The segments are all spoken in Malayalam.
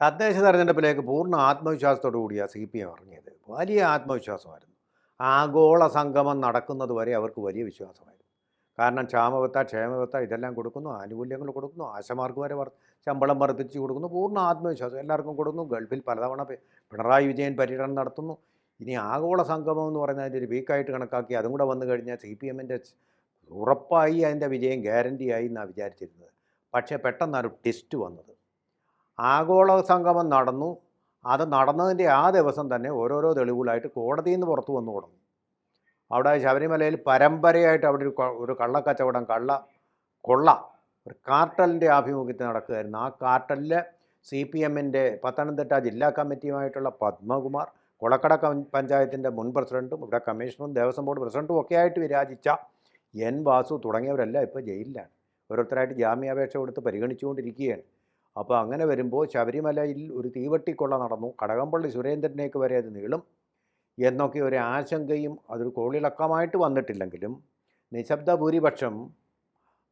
തദ്ദേശ തെരഞ്ഞെടുപ്പിലേക്ക് പൂർണ ആത്മവിശ്വാസത്തോടു കൂടിയാണ് സി പി എം ഇറങ്ങിയത്. വലിയ ആത്മവിശ്വാസമായിരുന്നു. ആഗോള സംഗമം നടക്കുന്നത് വരെ അവർക്ക് വലിയ വിശ്വാസമായിരുന്നു. കാരണം ക്ഷാമബത്ത ക്ഷേമബത്ത ഇതെല്ലാം കൊടുക്കുന്നു ആനുകൂല്യങ്ങൾ കൊടുക്കുന്നു ആശമാർക്ക് വരെ ശമ്പളം വർദ്ധിച്ചു കൊടുക്കുന്നു പൂർണ ആത്മവിശ്വാസം എല്ലാവർക്കും കൊടുക്കുന്നു. ഗൾഫിൽ പലതവണ പിണറായി വിജയൻ പര്യടനം നടത്തുന്നു. ഇനി ആഗോള സംഗമം എന്ന് പറഞ്ഞാൽ അതിന്റെ ഒരു വീക്കായിട്ട് കണക്കാക്കി അതും കൂടെ വന്നു കഴിഞ്ഞാൽ സി പി എമ്മിന്റെ ഉറപ്പായി അതിന്റെ വിജയം ഗ്യാരണ്ടിയായി എന്നാണ് വിചാരിച്ചിരുന്നത്. പക്ഷേ പെട്ടെന്നൊരു ടെസ്റ്റ് വന്നത്. ആഗോള സംഗമം നടന്നു. അത് നടന്നതിന്റെ ആ ദിവസം തന്നെ ഓരോരോ തെളിവുകളായിട്ട് കോടതിയിൽ നിന്ന് പുറത്തു വന്നു തുടങ്ങി. അവിടെ ശബരിമലയിൽ പരമ്പരയായിട്ട് അവിടെ ഒരു ഒരു കള്ളക്കച്ചവടം കള്ള കൊള്ള ഒരു കാർട്ടലിന്റെ ആഭിമുഖ്യത്തിൽ നടക്കുകയായിരുന്നു. ആ കാർട്ടലിൽ സി പി എമ്മിന്റെ പത്തനംതിട്ട ജില്ലാ കമ്മിറ്റിയുമായിട്ടുള്ള പത്മകുമാർ കൊളക്കട പഞ്ചായത്തിന്റെ മുൻ പ്രസിഡന്റും ഇവിടെ കമ്മീഷണറും ദേവസ്വം ബോർഡ് പ്രസിഡന്റും ഒക്കെ ആയിട്ട് വിരാജിച്ച എൻ വാസു തുടങ്ങിയവരെല്ലാം ഇപ്പോൾ ജയിലിലാണ്. ഓരോരുത്തരായിട്ട് ജാമ്യാപേക്ഷ കൊടുത്ത് പരിഗണിച്ചുകൊണ്ടിരിക്കുകയാണ്. അപ്പോൾ അങ്ങനെ വരുമ്പോൾ ശബരിമലയിൽ ഒരു തീവട്ടിക്കൊള്ള നടന്നു. കടകംപള്ളി സുരേന്ദ്രനേക്ക് വരെ അത് നീളും. എന്നൊക്കെ ഒരു ആശങ്കയും അതൊരു കോളിളക്കമായിട്ട് വന്നിട്ടില്ലെങ്കിലും നിശബ്ദ ഭൂരിപക്ഷം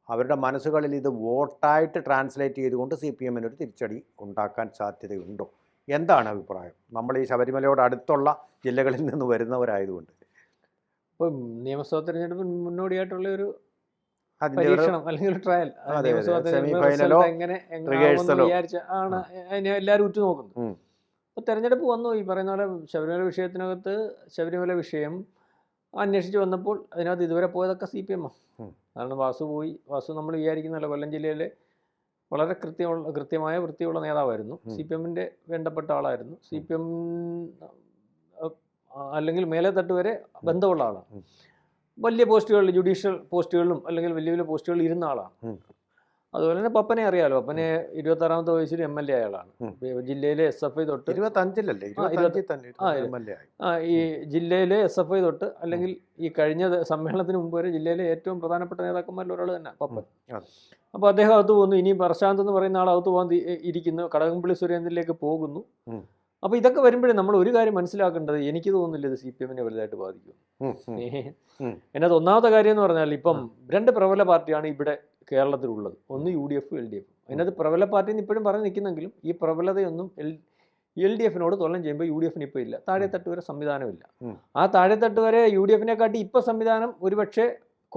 അവരുടെ മനസ്സുകളിൽ ഇത് വോട്ടായിട്ട് ട്രാൻസ്ലേറ്റ് ചെയ്തുകൊണ്ട് സി പി എമ്മിനൊരു തിരിച്ചടി ഉണ്ടാക്കാൻ സാധ്യതയുണ്ടോ? എന്താണ് അഭിപ്രായം? നമ്മൾ ഈ ശബരിമലയോട് അടുത്തുള്ള ജില്ലകളിൽ നിന്ന് വരുന്നവരായതുകൊണ്ട്. ഇപ്പം നിയമസഭാ തെരഞ്ഞെടുപ്പിന് മുന്നോടിയായിട്ടുള്ള ഒരു പരീക്ഷണം അല്ലെങ്കിൽ ട്രയൽ എങ്ങനെ ആണ് അതിനെ എല്ലാവരും ഉറ്റുനോക്കുന്നത്. അപ്പോൾ തെരഞ്ഞെടുപ്പ് വന്നു. ഈ പറയുന്ന പോലെ ശബരിമല വിഷയത്തിനകത്ത് ശബരിമല വിഷയം അന്വേഷിച്ച് വന്നപ്പോൾ അതിനകത്ത് ഇതുവരെ പോയതൊക്കെ സി പി എം ആണ് കാരണം വാസു പോയി. വാസു നമ്മൾ വിചാരിക്കുന്നല്ലോ കൊല്ലം ജില്ലയിലെ വളരെ കൃത്യമുള്ള കൃത്യമായ വൃത്തിയുള്ള നേതാവായിരുന്നു. സി പി എമ്മിന്റെ വേണ്ടപ്പെട്ട ആളായിരുന്നു. സി പി എം അല്ലെങ്കിൽ മേലെ തട്ട് വരെ ബന്ധമുള്ള ആളാണ്. വലിയ പോസ്റ്റുകളിൽ ജുഡീഷ്യൽ പോസ്റ്റുകളിലും അല്ലെങ്കിൽ വലിയ വലിയ പോസ്റ്റുകളിൽ ഇരുന്ന ആളാണ്. അതുപോലെ തന്നെ പപ്പനെ അറിയാലോ. പപ്പനെ ഇരുപത്തി ആറാമത്തെ വയസ്സിൽ എം എൽ എ ആളാണ്. ജില്ലയിലെ എസ് എഫ് ഐ തൊട്ട് ഇരുപത്തഞ്ചിലല്ലേ? ആ, ഈ ജില്ലയിലെ എസ് എഫ് ഐ തൊട്ട് അല്ലെങ്കിൽ ഈ കഴിഞ്ഞ സമ്മേളനത്തിന് മുമ്പ് വരെ ജില്ലയിലെ ഏറ്റവും പ്രധാനപ്പെട്ട നേതാക്കന്മാരിൽ ഒരാൾ തന്നെ പപ്പൻ. അപ്പൊ അപ്പോൾ അദ്ദേഹം അകത്ത് പോകുന്നു ഇനി പ്രശാന്ത് എന്ന് പറയുന്ന ആൾ അകത്ത് പോകാൻ ഇരിക്കുന്നു. കടകംപള്ളി സുരേന്ദ്രനിലേക്ക് പോകുന്നു. അപ്പോൾ ഇതൊക്കെ വരുമ്പോഴേ നമ്മൾ ഒരു കാര്യം മനസ്സിലാക്കേണ്ടത് എനിക്ക് തോന്നുന്നില്ല ഇത് സി പി എമ്മിനെ വലുതായിട്ട് ബാധിക്കും. എന്നത്. ഒന്നാമത്തെ കാര്യം എന്ന് പറഞ്ഞാൽ ഇപ്പം രണ്ട് പ്രബല പാർട്ടിയാണ് ഇവിടെ കേരളത്തിലുള്ളത്. ഒന്ന് U D F L D F അതിനകത്ത് പ്രബല പാർട്ടി എന്ന് ഇപ്പോഴും പറഞ്ഞു നിൽക്കുന്നെങ്കിലും ഈ പ്രബലതയൊന്നും എൽ എൽ ഡി എഫിനോട് തൊല്ലം ചെയ്യുമ്പോൾ യു ഡി എഫിന് ഇപ്പോൾ ഇല്ല. താഴെത്തട്ട് വരെ സംവിധാനമില്ല. ആ താഴെത്തട്ട് വരെ യു ഡി എഫിനെ കാട്ടി ഇപ്പോൾ സംവിധാനം ഒരുപക്ഷെ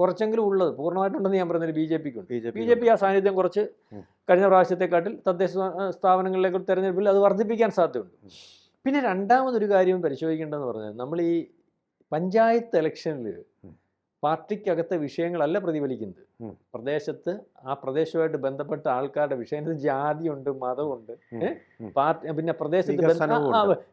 കുറച്ചെങ്കിലും ഉള്ളത് പൂർണമായിട്ടുണ്ടെന്ന് ഞാൻ പറഞ്ഞത് B J പിക്കുണ്ട് B J B J P ആ സാന്നിധ്യം കുറച്ച്. കഴിഞ്ഞ പ്രാവശ്യത്തെക്കാട്ടിൽ തദ്ദേശ സ്ഥാ- സ്ഥാപനങ്ങളിലേക്ക് തെരഞ്ഞെടുപ്പിൽ അത് വർദ്ധിപ്പിക്കാൻ സാധ്യതയുണ്ട്. പിന്നെ രണ്ടാമതൊരു കാര്യം പരിശോധിക്കേണ്ടതെന്ന് പറഞ്ഞാൽ നമ്മൾ ഈ പഞ്ചായത്ത് ഇലക്ഷനിൽ. പാർട്ടിക്കകത്തെ വിഷയങ്ങളല്ല പ്രതിഫലിക്കുന്നത്. പ്രദേശത്ത് ആ പ്രദേശവുമായിട്ട് ബന്ധപ്പെട്ട ആൾക്കാരുടെ വിഷയം ജാതി ജാതിയുണ്ട് മതമുണ്ട്. പാർട്ടി പിന്നെ പ്രദേശത്ത്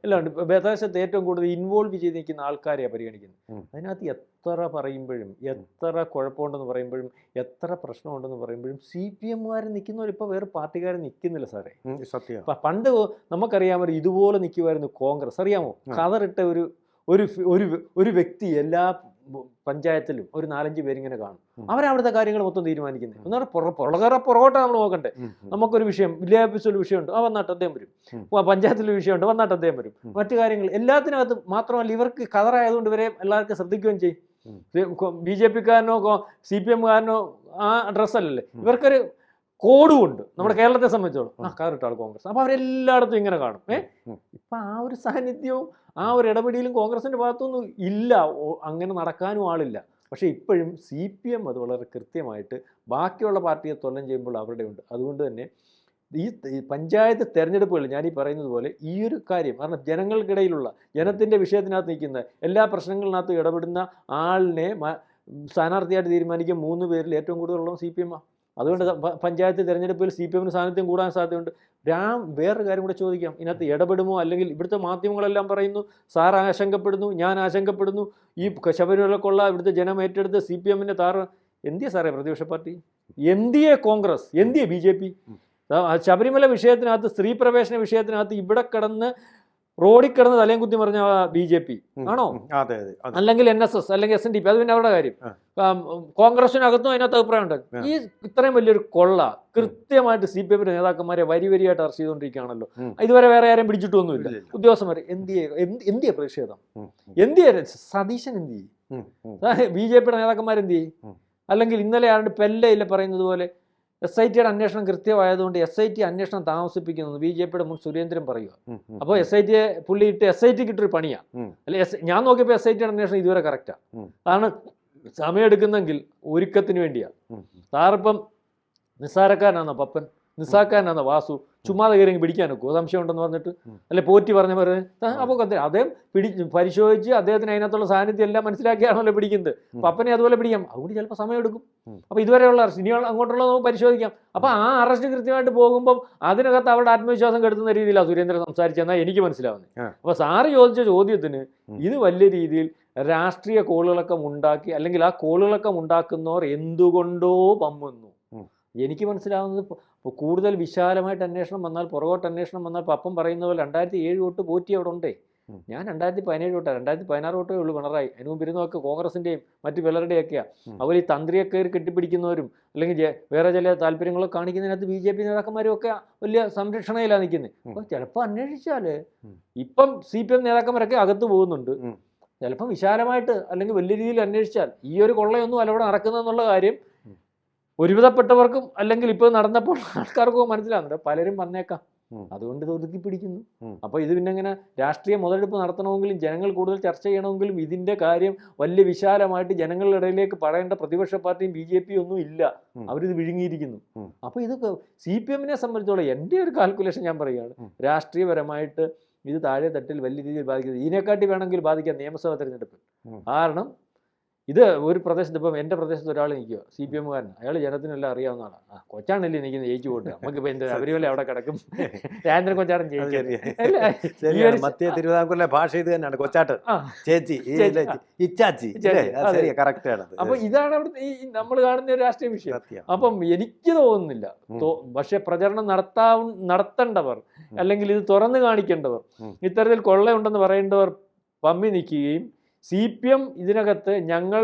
എല്ലാം ഉണ്ട്. പ്രദേശത്ത് ഏറ്റവും കൂടുതൽ ഇൻവോൾവ് ചെയ്ത് നിൽക്കുന്ന ആൾക്കാരെയാണ് പരിഗണിക്കുന്നത്. അതിനകത്ത് എത്ര പറയുമ്പോഴും എത്ര കുഴപ്പമുണ്ടെന്ന് പറയുമ്പോഴും എത്ര പ്രശ്നമുണ്ടെന്ന് പറയുമ്പോഴും സി പി എമ്മുകാർ നിൽക്കുന്നവരിപ്പോൾ വേറെ പാർട്ടിക്കാർ നിൽക്കുന്നില്ല സാറേ. സത്യം. പണ്ട് നമുക്കറിയാമോ ഇതുപോലെ നിൽക്കുമായിരുന്നു കോൺഗ്രസ്. അറിയാമോ. കതറിട്ട ഒരു ഒരു ഒരു വ്യക്തി എല്ലാ പഞ്ചായത്തിലും ഒരു നാലഞ്ച് പേരിങ്ങനെ കാണും. അവർ അവരവിടുത്തെ കാര്യങ്ങൾ മൊത്തം തീരുമാനിക്കുന്നത് എന്നാൽ പുറകെ പുറകോട്ട് നമ്മൾ നോക്കണ്ടേ. നമുക്കൊരു വിഷയം വില്ലേജ് ഓഫീസിൽ ഒരു വിഷയമുണ്ട് ആ വന്നാട്ട് അദ്ദേഹം വരും. പഞ്ചായത്തിൽ വിഷയമുണ്ട് വന്നാട്ട് അദ്ദേഹം വരും. മറ്റു കാര്യങ്ങൾ എല്ലാത്തിനകത്ത് മാത്രമല്ല ഇവർക്ക് കതറായതുകൊണ്ട് ഇവരെ എല്ലാവർക്കും ശ്രദ്ധിക്കുകയും ചെയ്യും. ബി ജെ പിക്കാരനോ സി പി എംകാരനോ ആ ഡ്രസ്സല്ലല്ലേ? ഇവർക്കൊരു കോഡും ഉണ്ട്. നമ്മുടെ കേരളത്തെ സംബന്ധിച്ചോളം. ആ കോൺഗ്രസ്. അപ്പൊ അവരെല്ലായിടത്തും ഇങ്ങനെ കാണും. ഏ? ഇപ്പൊ ആ ഒരു സാന്നിധ്യവും ആ ഒരു ഇടപെടിയിലും കോൺഗ്രസിന്റെ ഭാഗത്തൊന്നും ഇല്ല. അങ്ങനെ നടക്കാനും ആളില്ല. പക്ഷേ ഇപ്പോഴും സി പി എം അത് വളരെ കൃത്യമായിട്ട് ബാക്കിയുള്ള പാർട്ടിയെ തൊല്ലം ചെയ്യുമ്പോൾ അവരുടെ ഉണ്ട്. അതുകൊണ്ട് തന്നെ ഈ പഞ്ചായത്ത് തെരഞ്ഞെടുപ്പുകളിൽ ഞാൻ ഈ പറയുന്നത് പോലെ ഈ ഒരു കാര്യം കാരണം ജനങ്ങൾക്കിടയിലുള്ള ജനത്തിന്റെ വിഷയത്തിനകത്ത് നിൽക്കുന്ന എല്ലാ പ്രശ്നങ്ങളിനകത്തും ഇടപെടുന്ന ആളിനെ സ്ഥാനാർത്ഥിയായിട്ട് തീരുമാനിക്കുക മൂന്ന് പേരിൽ ഏറ്റവും കൂടുതലുള്ള സി പി എം അതുകൊണ്ട് പഞ്ചായത്ത് തിരഞ്ഞെടുപ്പിൽ സി പി എമ്മിന് സാന്നിധ്യം കൂടാൻ സാധ്യതയുണ്ട്. രാം വേറൊരു കാര്യം കൂടെ ചോദിക്കാം. ഇതിനകത്ത് ഇടപെടുമോ? അല്ലെങ്കിൽ ഇവിടുത്തെ മാധ്യമങ്ങളെല്ലാം പറയുന്നു സാർ ആശങ്കപ്പെടുന്നു ഞാൻ ആശങ്കപ്പെടുന്നു ഈ ശബരിമലക്കുള്ള ഇവിടുത്തെ ജനം ഏറ്റെടുത്ത് സി പി എമ്മിന്റെ താറ് എന്തിയെ സാറേ പ്രതിപക്ഷ പാർട്ടി? എന്തിയെ കോൺഗ്രസ്? എന്തിയെ ബി ജെ പി? ശബരിമല വിഷയത്തിനകത്ത് സ്ത്രീ പ്രവേശന വിഷയത്തിനകത്ത് ഇവിടെ കിടന്ന് റോഡിൽ കിടന്ന് തലയും കുത്തി പറഞ്ഞ ബി ജെ പി. ആണോ? അല്ലെങ്കിൽ എൻ എസ് എസ് അല്ലെങ്കിൽ എസ് എൻ ഡി പി അത് പിന്നെ അവരുടെ കാര്യം. കോൺഗ്രസിനകത്തും അതിനകത്ത് അഭിപ്രായം ഉണ്ട്. ഈ ഇത്രയും വലിയൊരു കൊള്ള കൃത്യമായിട്ട് സി പി എമ്മിന്റെ നേതാക്കന്മാരെ വരി വരിയായിട്ട് അറസ്റ്റ് ചെയ്തുകൊണ്ടിരിക്കുകയാണല്ലോ. ഇതുവരെ വേറെ ആരും പിടിച്ചിട്ടൊന്നുമില്ല. എന്ത് ഉദ്യോഗസ്ഥന്മാർ എന്തിയെ എന്തിയെ പ്രതിഷേധം? എന്ത് എന്തിയെ സതീശൻ എന്ത് ചെയ്യും. ബി ജെ പിയുടെ നേതാക്കന്മാരെന്ത് ചെയ്യും. അല്ലെങ്കിൽ ഇന്നലെ ആരുടെ പെല്ലയില്ല പറയുന്നത് പോലെ എസ് ഐ ടിയുടെ അന്വേഷണം കൃത്യമായതുകൊണ്ട് എസ് ഐ ടി അന്വേഷണം താമസിപ്പിക്കുന്നു ബി ജെ പിയുടെ മുൻ സുരേന്ദ്രൻ പറയുക അപ്പോൾ എസ് ഐ ടിയെ പുള്ളി ഇട്ട് എസ് ഐ ടി കിട്ടൊരു പണിയാണ് അല്ലെ എസ് ഞാൻ നോക്കിയപ്പോൾ എസ് ഐ ടിയുടെ അന്വേഷണം ഇതുവരെ കറക്റ്റാണ് ഉം. സമയം എടുക്കുന്നെങ്കിൽ ഒരുക്കത്തിന് വേണ്ടിയാണ്. സാറിപ്പം നിസ്സാരക്കാരനാണോ പപ്പൻ? നിസ്സാക്കാരനാണോ വാസു? ചുമ്മാതെ കയറി പിടിക്കാൻ നോക്കുമോ സംശയം ഉണ്ടെന്ന് പറഞ്ഞിട്ട്. അല്ലെ പോറ്റി പറഞ്ഞ പോലെ? അപ്പോൾ അദ്ദേഹം പിടി പരിശോധിച്ച് അദ്ദേഹത്തിന് അതിനകത്തുള്ള സാന്നിധ്യം എല്ലാം മനസ്സിലാക്കിയാണല്ലോ പിടിക്കുന്നത്. പപ്പനെ അതുപോലെ പിടിക്കാം. അതുകൊണ്ട് ചിലപ്പോൾ സമയം എടുക്കും. അപ്പോൾ ഇതുവരെയുള്ള അറസ്റ്റ്. ഇനി അങ്ങോട്ടുള്ളത് നമുക്ക് പരിശോധിക്കാം. അപ്പോൾ ആ അറസ്റ്റ് കൃത്യമായിട്ട് പോകുമ്പോൾ അതിനകത്ത് അവരുടെ ആത്മവിശ്വാസം കെടുത്തുന്ന രീതിയിലാണ് സുരേന്ദ്രൻ സംസാരിച്ചെന്നാൽ എനിക്ക് മനസ്സിലാവുന്നത്. അപ്പോൾ സാറ് ചോദിച്ച ചോദ്യത്തിന് ഇത് വലിയ രീതിയിൽ രാഷ്ട്രീയ കോളുകളൊക്കെ ഉണ്ടാക്കി അല്ലെങ്കിൽ ആ കോളുകളൊക്കെ ഉണ്ടാക്കുന്നവർ എന്തുകൊണ്ടോ പമ്മുന്നു. എനിക്ക് മനസ്സിലാവുന്നത് ഇപ്പൊ കൂടുതൽ വിശാലമായിട്ട് അന്വേഷണം വന്നാൽ പുറകോട്ട് അന്വേഷണം വന്നാൽ പപ്പം അപ്പം പറയുന്ന പോലെ രണ്ടായിരത്തി ഏഴ് തൊട്ട് പോറ്റി അവിടെ ഉണ്ടേ ഞാൻ രണ്ടായിരത്തി പതിനേഴ് തൊട്ടാണ് രണ്ടായിരത്തി പതിനാറ് തൊട്ടേ ഉള്ളൂ പിണറായി അതിന് മുമ്പ് ഇരുന്നൊക്കെ കോൺഗ്രസിന്റെയും മറ്റു പലരുടെയൊക്കെയാണ്. അവർ ഈ തന്ത്രിയെ കയറി കെട്ടിപ്പിടിക്കുന്നവരും അല്ലെങ്കിൽ വേറെ ചില താല്പര്യങ്ങളൊക്കെ കാണിക്കുന്നതിനകത്ത് ബി ജെ പി നേതാക്കന്മാരും ഒക്കെ വലിയ സംരക്ഷണയിലാണ് നിൽക്കുന്നത്. അപ്പോൾ ചിലപ്പോൾ അന്വേഷിച്ചാൽ. ഇപ്പം സി പി എം നേതാക്കന്മാരൊക്കെ അകത്ത് പോകുന്നുണ്ട് ചിലപ്പം വിശാലമായിട്ട് അല്ലെങ്കിൽ വലിയ രീതിയിൽ അന്വേഷിച്ചാൽ ഈ ഒരു കൊള്ളയൊന്നും അല്ല ഇവിടെ നടക്കുന്നതെന്നുള്ള കാര്യം. ഒരുവിധപ്പെട്ടവർക്കും അല്ലെങ്കിൽ ഇപ്പോൾ നടന്നപ്പോൾ ആൾക്കാർക്കും മനസ്സിലാകുന്നുണ്ട് പലരും വന്നേക്കാം. അതുകൊണ്ട് ഇത് ഒതുക്കി പിടിക്കുന്നു. അപ്പൊ അപ്പോൾ ഇത് പിന്നെ ഇങ്ങനെ രാഷ്ട്രീയ മുതലെടുപ്പ് നടത്തണമെങ്കിലും ജനങ്ങൾ കൂടുതൽ ചർച്ച ചെയ്യണമെങ്കിലും ഇതിന്റെ കാര്യം വലിയ വിശാലമായിട്ട് ജനങ്ങളുടെ ഇടയിലേക്ക് പറയേണ്ട പ്രതിപക്ഷ പാർട്ടിയും ബി ജെ പിയും ഒന്നും ഇല്ല. അവരിത് വിഴുങ്ങിയിരിക്കുന്നു. അപ്പൊ അപ്പോൾ ഇത് സി പി എമ്മിനെ സംബന്ധിച്ചോളം എന്റെ ഒരു കാൽക്കുലേഷൻ ഞാൻ പറയുകയാണ്. രാഷ്ട്രീയപരമായിട്ട് ഇത് താഴെ തട്ടിൽ വലിയ രീതിയിൽ ബാധിക്കുന്നത് ഇതിനെക്കാട്ടി വേണമെങ്കിൽ ബാധിക്കാം നിയമസഭാ തെരഞ്ഞെടുപ്പ് കാരണം ഇത് ഒരു പ്രദേശത്ത് ഇപ്പം എന്റെ പ്രദേശത്ത് ഒരാൾ നിൽക്കുക സി പി എമ്മുകാരൻ. അയാൾ ജനത്തിനെല്ലാം അറിയാവുന്ന ആളാണ് ആ കൊച്ചാണല്ലേ നിൽക്കുന്നത് ജയിച്ചു പോട്ട്. നമുക്കിപ്പോൾ എന്ത് അവരിപോലെ അവിടെ കിടക്കും. രാജേന്ദ്രൻ കൊച്ചാടൻ ചേച്ചി തിരുവിതാംകൂറിലെ ഭാഷ ഇത് തന്നെയാണ്. കൊച്ചാട്ട് ചേച്ചി. ഇച്ചാച്ചി അപ്പൊ ഇതാണ് അവിടുത്തെ ഈ നമ്മൾ കാണുന്ന ഒരു രാഷ്ട്രീയ വിഷയം. അപ്പം എനിക്ക് തോന്നുന്നില്ല. പക്ഷെ പ്രചരണം നടത്താ നടത്തേണ്ടവർ അല്ലെങ്കിൽ ഇത് തുറന്നു കാണിക്കേണ്ടവർ ഇത്തരത്തിൽ കൊള്ളയുണ്ടെന്ന് പറയേണ്ടവർ പമ്മി നിൽക്കുകയും സി പി എം ഇതിനകത്ത് ഞങ്ങൾ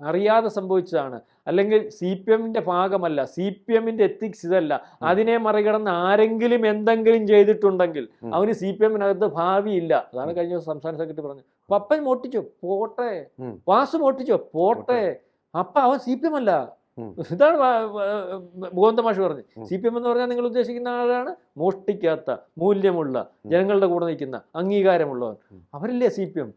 അറിയാതെ സംഭവിച്ചതാണ്. അല്ലെങ്കിൽ സി പി എമ്മിന്റെ ഭാഗമല്ല സി പി എമ്മിന്റെ എത്തിക്സ് ഇതല്ല. അതിനെ മറികടന്ന് ആരെങ്കിലും എന്തെങ്കിലും ചെയ്തിട്ടുണ്ടെങ്കിൽ അവന് സി പി എമ്മിനകത്ത് ഭാവിയില്ല. അതാണ് കഴിഞ്ഞ ദിവസം സംസ്ഥാന സെക്രട്ടറി പറഞ്ഞത്. പപ്പൻ മോട്ടിച്ചോ പോട്ടെ. വാസു മോട്ടിച്ചോ പോട്ടെ. അപ്പ അവൻ സി പി എം അല്ല. ഇതാണ് ഭഗവന്തമാഷ് പറഞ്ഞത്. സി പി എം എന്ന് പറഞ്ഞാൽ നിങ്ങൾ ഉദ്ദേശിക്കുന്ന ആളാണ് മോഷ്ടിക്കാത്ത മൂല്യമുള്ള ജനങ്ങളുടെ കൂടെ നിൽക്കുന്ന അംഗീകാരമുള്ളവൻ. അവരല്ലേ സി പി എം?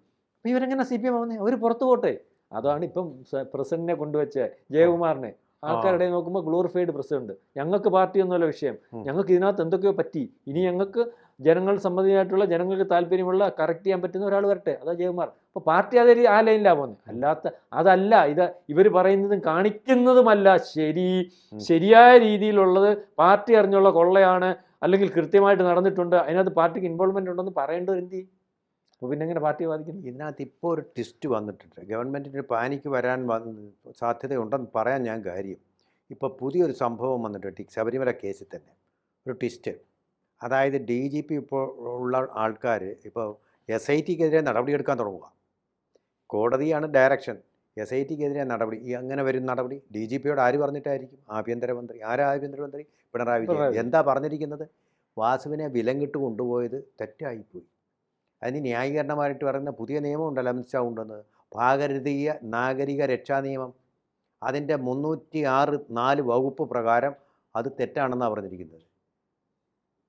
അപ്പം ഇവരെങ്ങനെ സി പി എം ആവുന്നത് അവർ പുറത്തു പോട്ടെ. അതാണ് ഇപ്പം പ്രസിഡന്റിനെ കൊണ്ടുവച്ച ജയകുമാറിനെ. ആൾക്കാരുടെ നോക്കുമ്പോൾ ഗ്ലോറിഫൈഡ് പ്രസിഡന്റ് ഞങ്ങൾക്ക് പാർട്ടി പാർട്ടിയൊന്നുമല്ല വിഷയം. ഞങ്ങൾക്ക് ഇതിനകത്ത് എന്തൊക്കെയോ പറ്റി. ഇനി ഞങ്ങൾക്ക് ജനങ്ങൾ സംബന്ധിയായിട്ടുള്ള ജനങ്ങൾക്ക് താല്പര്യമുള്ള കറക്റ്റ് ചെയ്യാൻ പറ്റുന്ന ഒരാൾ വരട്ടെ. അതാ ജയകുമാർ. അപ്പോൾ പാർട്ടി അതേ ആ ലൈനിലാണ് പോകുന്നത് അല്ലാത്ത അതല്ല ഇത് ഇവർ പറയുന്നതും കാണിക്കുന്നതുമല്ല ശരി. ശരിയായ രീതിയിലുള്ളത് പാർട്ടി അറിഞ്ഞുള്ള കൊള്ളയാണ്. അല്ലെങ്കിൽ കൃത്യമായിട്ട് നടന്നിട്ടുണ്ട്. അതിനകത്ത് പാർട്ടിക്ക് ഇൻവോൾവ്മെന്റ് ഉണ്ടെന്ന് ചെയ്യും? അപ്പോൾ പിന്നെ എങ്ങനെ പാർട്ടി വാദിക്കുന്നത് ഇതിനകത്ത് ഇപ്പോൾ ഒരു ട്വിസ്റ്റ് വന്നിട്ടുണ്ട്. ഗവൺമെന്റിന് പാനിക്ക് വരാൻ വന്ന് സാധ്യതയുണ്ടെന്ന് പറയാൻ ഞാൻ കാര്യം. ഇപ്പോൾ പുതിയൊരു സംഭവം വന്നിട്ടുണ്ട് ശബരിമല കേസിൽ തന്നെ. ഒരു ട്വിസ്റ്റ് അതായത് ഡി ജി പി ഇപ്പോൾ ഉള്ള ആൾക്കാർ ഇപ്പോൾ എസ് ഐ ടിക്കെതിരെ നടപടിയെടുക്കാൻ തുടങ്ങുക കോടതിയാണ് ഡയറക്ഷൻ എസ് ഐ ടിക്കെതിരെ നടപടി ഈ അങ്ങനെ വരും നടപടി. ഡി ജി പിയോട് ആര് പറഞ്ഞിട്ടായിരിക്കും? ആഭ്യന്തരമന്ത്രി. ആരാ ആഭ്യന്തരമന്ത്രി? പിണറായി വിജയൻ. എന്താ പറഞ്ഞിരിക്കുന്നത്? വാസുവിനെ വിലങ്ങിട്ട് കൊണ്ടുപോയത് തെറ്റായിപ്പോയി. അതിന് ന്യായീകരണമായിട്ട് പറയുന്ന പുതിയ നിയമം ഉണ്ടല്ലോ അമിത്ഷാ കൊണ്ടുവന്നത്. ഭാഗരതീയ നാഗരിക രക്ഷാ നിയമം. അതിന്റെ മുന്നൂറ്റി ആറ് നാല് വകുപ്പ് പ്രകാരം അത് തെറ്റാണെന്നാണ് പറഞ്ഞിരിക്കുന്നത്.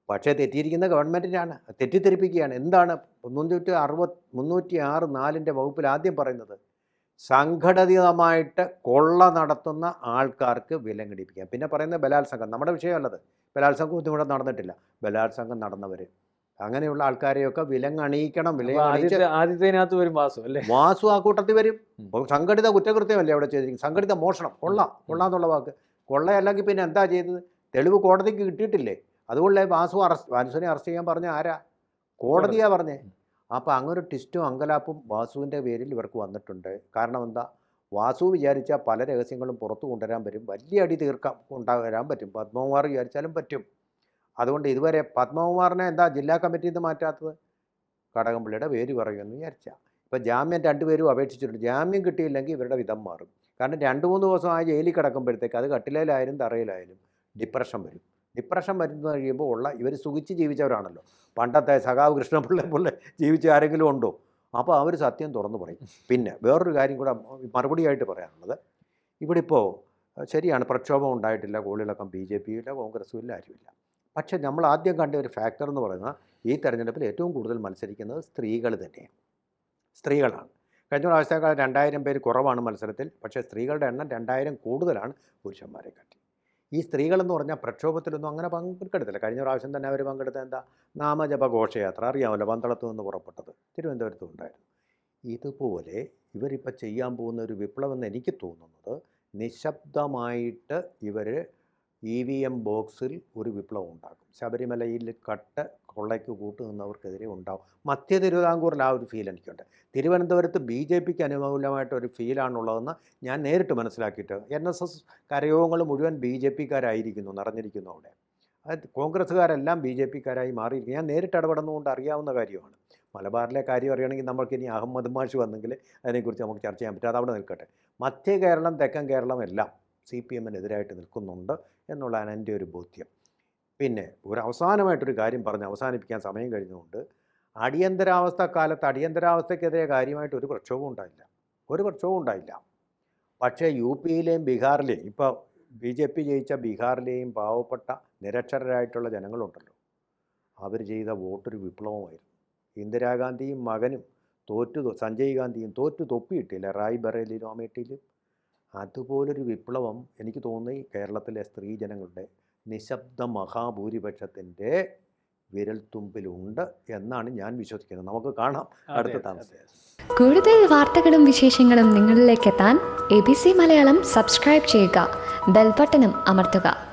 പക്ഷേ തെറ്റിയിരിക്കുന്ന ഗവൺമെന്റിനാണ്. തെറ്റിദ്ധരിപ്പിക്കുകയാണ്. എന്താണ് മുന്നൂറ്റി അറുപത് മുന്നൂറ്റി ആറ് നാലിന്റെ വകുപ്പിൽ ആദ്യം പറയുന്നത്? സംഘടിതമായിട്ട് കൊള്ള നടത്തുന്ന ആൾക്കാർക്ക് വിലങ്ങടിപ്പിക്കാം പിന്നെ പറയുന്നത് ബലാത്സംഗം. നമ്മുടെ വിഷയമല്ലത്. ബലാത്സംഗം ഒന്നും ഇവിടെ നടന്നിട്ടില്ല. ബലാത്സംഗം നടന്നവർ അങ്ങനെയുള്ള ആൾക്കാരെയൊക്കെ വിലങ്ങണിയിക്കണം. ആദ്യത്തിനകത്ത് ആദ്യത്തെ ആദ്യത്തേനകത്ത് വരും വാസു അല്ലേ? വാസു ആ കൂട്ടത്തിൽ വരും. സംഘടിത കുറ്റകൃത്യമല്ലേ അവിടെ ചെയ്തിരിക്കുന്നത്? സംഘടിത മോഷണം. കൊള്ള. കൊള്ള എന്നുള്ള വാക്ക്. കൊള്ളയല്ലെങ്കിൽ പിന്നെ എന്താ ചെയ്തത്? തെളിവ് കോടതിക്ക് കിട്ടിയിട്ടില്ലേ? അതുകൊണ്ടേ വാസു അറസ്റ്റ് വാസുവിനെ അറസ്റ്റ് ചെയ്യാൻ പറഞ്ഞ ആരാ? കോടതിയാ പറഞ്ഞേ. അപ്പോൾ അങ്ങനെ ഒരു ട്വിസ്റ്റും അങ്കലാപ്പും വാസുവിന്റെ പേരിൽ ഇവർക്ക് വന്നിട്ടുണ്ട്. കാരണം എന്താ? വാസു വിചാരിച്ചാൽ പല രഹസ്യങ്ങളും പുറത്തു കൊണ്ടുവരാൻ പറ്റും. വലിയ അടി തീർക്കാം കൊണ്ടുവരാൻ പറ്റും. പത്മകുമാർ വിചാരിച്ചാലും പറ്റും. അതുകൊണ്ട് ഇതുവരെ പത്മകുമാറിനെ എന്താ ജില്ലാ കമ്മിറ്റിയിൽ നിന്ന് മാറ്റാത്തത്? കടകംപള്ളിയുടെ പേര് പറയുമെന്ന് വിചാരിച്ച. ഇപ്പോൾ ജാമ്യം രണ്ടുപേരും അപേക്ഷിച്ചിട്ടുണ്ട്. ജാമ്യം കിട്ടിയില്ലെങ്കിൽ ഇവരുടെ വിധം മാറും. കാരണം രണ്ട് മൂന്ന് ദിവസം ആ ജയിലിൽ കിടക്കുമ്പോഴത്തേക്ക് അത് കട്ടിലയിലായാലും തറയിലായാലും ഡിപ്രഷൻ വരും. ഡിപ്രഷൻ വരുന്ന കഴിയുമ്പോൾ ഉള്ള ഇവർ സുഖിച്ച് ജീവിച്ചവരാണല്ലോ. പണ്ടത്തെ സഖാവ് കൃഷ്ണപിള്ള പോലെ ജീവിച്ച ആരെങ്കിലും ഉണ്ടോ? അപ്പോൾ അവർ സത്യം തുറന്നു പറയും. പിന്നെ വേറൊരു കാര്യം കൂടെ മറുപടിയായിട്ട് പറയാനുള്ളത്. ഇവിടെ ഇപ്പോൾ ശരിയാണ് പ്രക്ഷോഭം ഉണ്ടായിട്ടില്ല. കോളിളക്കം ബി ജെ പിയും ഇല്ല കോൺഗ്രസും ഇല്ല ആരുമില്ല. പക്ഷേ നമ്മൾ ആദ്യം കണ്ട ഒരു ഫാക്ടർ എന്ന് പറയുന്നത് ഈ തെരഞ്ഞെടുപ്പിൽ ഏറ്റവും കൂടുതൽ മത്സരിക്കുന്നത് സ്ത്രീകൾ തന്നെയാണ്. സ്ത്രീകളാണ്. കഴിഞ്ഞ പ്രാവശ്യത്തേക്കാൾ രണ്ടായിരം പേര് കുറവാണ് മത്സരത്തിൽ. പക്ഷേ സ്ത്രീകളുടെ എണ്ണം രണ്ടായിരം കൂടുതലാണ് പുരുഷന്മാരെ കാട്ടി. ഈ സ്ത്രീകളെന്ന് പറഞ്ഞാൽ പ്രക്ഷോഭത്തിലൊന്നും അങ്ങനെ പങ്കെടുത്തില്ല കഴിഞ്ഞ പ്രാവശ്യം തന്നെ അവർ പങ്കെടുത്ത എന്താ? നാമജപ ഘോഷയാത്ര. അറിയാമല്ലോ പന്തളത്ത് നിന്ന് പുറപ്പെട്ടത്. തിരുവനന്തപുരത്തും ഉണ്ടായിരുന്നു. ഇതുപോലെ ഇവരിപ്പോൾ ചെയ്യാൻ പോകുന്ന ഒരു വിപ്ലവം എന്ന് എനിക്ക് തോന്നുന്നത് നിശബ്ദമായിട്ട് ഇവർ ഇ വി എം ബോക്സിൽ ഒരു വിപ്ലവം ഉണ്ടാകും. ശബരിമലയിൽ കട്ട് കൊള്ളയ്ക്ക് കൂട്ടുനിന്നവർക്കെതിരെ ഉണ്ടാകും മധ്യ തിരുവിതാംകൂറിൽ ആ ഒരു ഫീൽ എനിക്കുണ്ട്. തിരുവനന്തപുരത്ത് ബി ജെ പിക്ക് അനുകൂലമായിട്ടൊരു ഫീലാണുള്ളതെന്ന് ഞാൻ നേരിട്ട് മനസ്സിലാക്കിയിട്ട് എൻ എസ് എസ് കരയോഗങ്ങൾ മുഴുവൻ ബി ജെ പിക്കാരായിരിക്കുന്നു നിറഞ്ഞിരിക്കുന്നു അവിടെ. അത് കോൺഗ്രസ്സുകാരെല്ലാം ബി ജെ പിക്കാരായി മാറിയിരിക്കും ഞാൻ നേരിട്ട് ഇടപെടുന്നതുകൊണ്ട് അറിയാവുന്ന കാര്യമാണ്. മലബാറിലെ കാര്യം അറിയണമെങ്കിൽ നമ്മൾക്ക് ഇനി അഹമ്മദ് മാഷ് വന്നെങ്കിൽ അതിനെക്കുറിച്ച് നമുക്ക് ചർച്ച ചെയ്യാൻ പറ്റും. അവിടെ നിൽക്കട്ടെ. മധ്യ കേരളം തെക്കൻ കേരളം എല്ലാം സി പി എമ്മിനെതിരായിട്ട് നിൽക്കുന്നുണ്ട് എന്നുള്ളതാണ് എന്റെ ഒരു ബോധ്യം. പിന്നെ ഒരു അവസാനമായിട്ടൊരു കാര്യം പറഞ്ഞ് അവസാനിപ്പിക്കാൻ സമയം കഴിഞ്ഞുകൊണ്ട് അടിയന്തരാവസ്ഥ കാലത്ത് അടിയന്തരാവസ്ഥയ്ക്കെതിരെ കാര്യമായിട്ട് ഒരു പ്രക്ഷോഭവും ഉണ്ടായില്ല. ഒരു പ്രക്ഷോഭവും ഉണ്ടായില്ല. പക്ഷേ യു പിയിലെയും ബീഹാറിലെയും ഇപ്പോൾ ബി ജെ പി ജയിച്ച ബീഹാറിലെയും പാവപ്പെട്ട നിരക്ഷരരായിട്ടുള്ള ജനങ്ങളുണ്ടല്ലോ. അവർ ചെയ്ത വോട്ടൊരു വിപ്ലവമായിരുന്നു. ഇന്ദിരാഗാന്ധിയും മകനും തോറ്റു സഞ്ജയ് ഗാന്ധിയും തോറ്റു തൊപ്പിയിട്ടില്ല. റായ് ബറേലിയിലും അമേഠിയിലും അതുപോലൊരു വിപ്ലവം എനിക്ക് തോന്നി കേരളത്തിലെ സ്ത്രീജനങ്ങളുടെ നിശബ്ദ മഹാഭൂരിപക്ഷത്തിന്റെ വിരൽത്തുമ്പിലുണ്ട് എന്നാണ് ഞാൻ വിശ്വസിക്കുന്നത്. നമുക്ക് കാണാം അടുത്ത താമസം. കൂടുതൽ വാർത്തകളും വിശേഷങ്ങളും നിങ്ങളിലേക്ക് എത്താൻ A B C Malayalam subscribe ചെയ്യുക. ബെൽബട്ടനും അമർത്തുക.